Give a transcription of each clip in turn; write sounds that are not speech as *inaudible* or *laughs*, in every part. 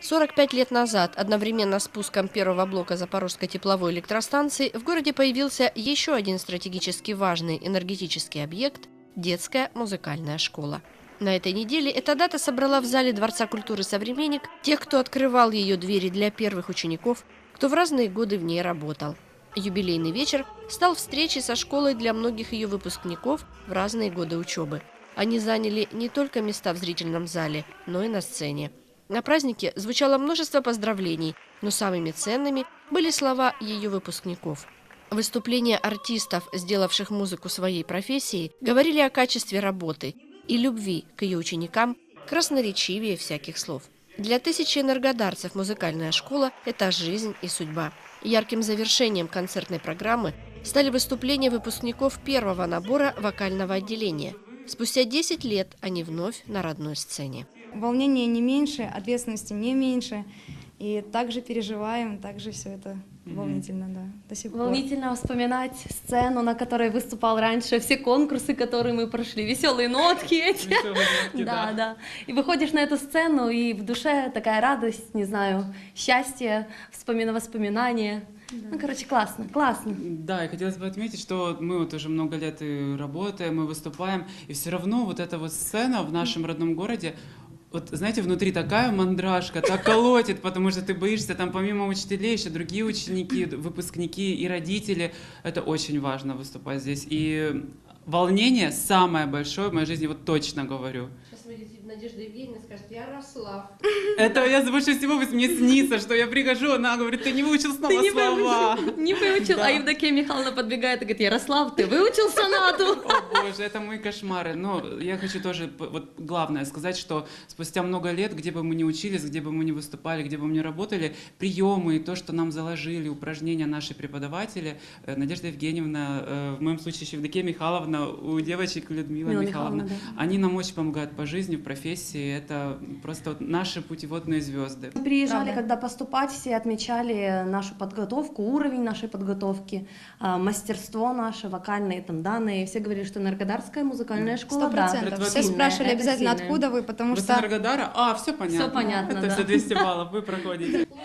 45 лет назад, одновременно с пуском первого блока Запорожской тепловой электростанции, в городе появился еще один стратегически важный энергетический объект – детская музыкальная школа. На этой неделе эта дата собрала в зале Дворца культуры «Современник» тех, кто открывал ее двери для первых учеников, кто в разные годы в ней работал. Юбилейный вечер стал встречей со школой для многих ее выпускников в разные годы учебы. Они заняли не только места в зрительном зале, но и на сцене. На празднике звучало множество поздравлений, но самыми ценными были слова ее выпускников. Выступления артистов, сделавших музыку своей профессией, говорили о качестве работы и любви к ее ученикам красноречивее всяких слов. Для тысячи энергодарцев музыкальная школа – это жизнь и судьба. Ярким завершением концертной программы стали выступления выпускников первого набора вокального отделения. Спустя 10 лет они вновь на родной сцене. Волнение не меньше, ответственности не меньше. И также переживаем, также все это волнительно, да, до сих пор. Волнительно вспоминать сцену, на которой выступал раньше, все конкурсы, которые мы прошли, веселые нотки эти. *laughs* Да, да. И выходишь на эту сцену, и в душе такая радость, не знаю, счастье, вспомина воспоминания. Ну, короче, классно, классно. Да, и хотелось бы отметить, что мы вот уже много лет и работаем, мы выступаем, и все равно вот эта вот сцена в нашем родном городе, вот знаете, внутри такая мандражка, так колотит, потому что ты боишься, там помимо учителей еще другие ученики, выпускники и родители. Это очень важно выступать здесь. И волнение самое большое в моей жизни, вот точно говорю. Сейчас Надежда Евгеньевна скажет, Ярослав. Это я больше всего мне снится, что я прихожу, она говорит, ты не выучил снова Ты не слова. выучил, не выучил. Да. А Евдокия Михайловна подбегает и говорит, Ярослав, ты выучил сонату? О боже, это мои кошмары. Но я хочу тоже вот главное сказать, что спустя много лет, где бы мы ни учились, где бы мы ни выступали, где бы мы ни работали, приемы и то, что нам заложили, упражнения наши преподаватели, э, Надежда Евгеньевна, э, в моем случае еще Евдокия Михайловна, у девочек Людмила Людмила Михайловна, Михайловна, да. они нам очень помогают по жизни, в профессии. Это просто вот наши путеводные звезды. Мы Приезжали, Правда. когда поступать, все отмечали нашу подготовку, уровень нашей подготовки, а, мастерство наше, вокальные там данные. Все говорили, что Энергодарская музыкальная школа, Сто да. процентов. Это Все спрашивали обязательно, откуда вы, потому Вы с что Энергодара? А, все понятно. Всё понятно, Это да. все 200 баллов, вы проходите. *laughs*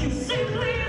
You simply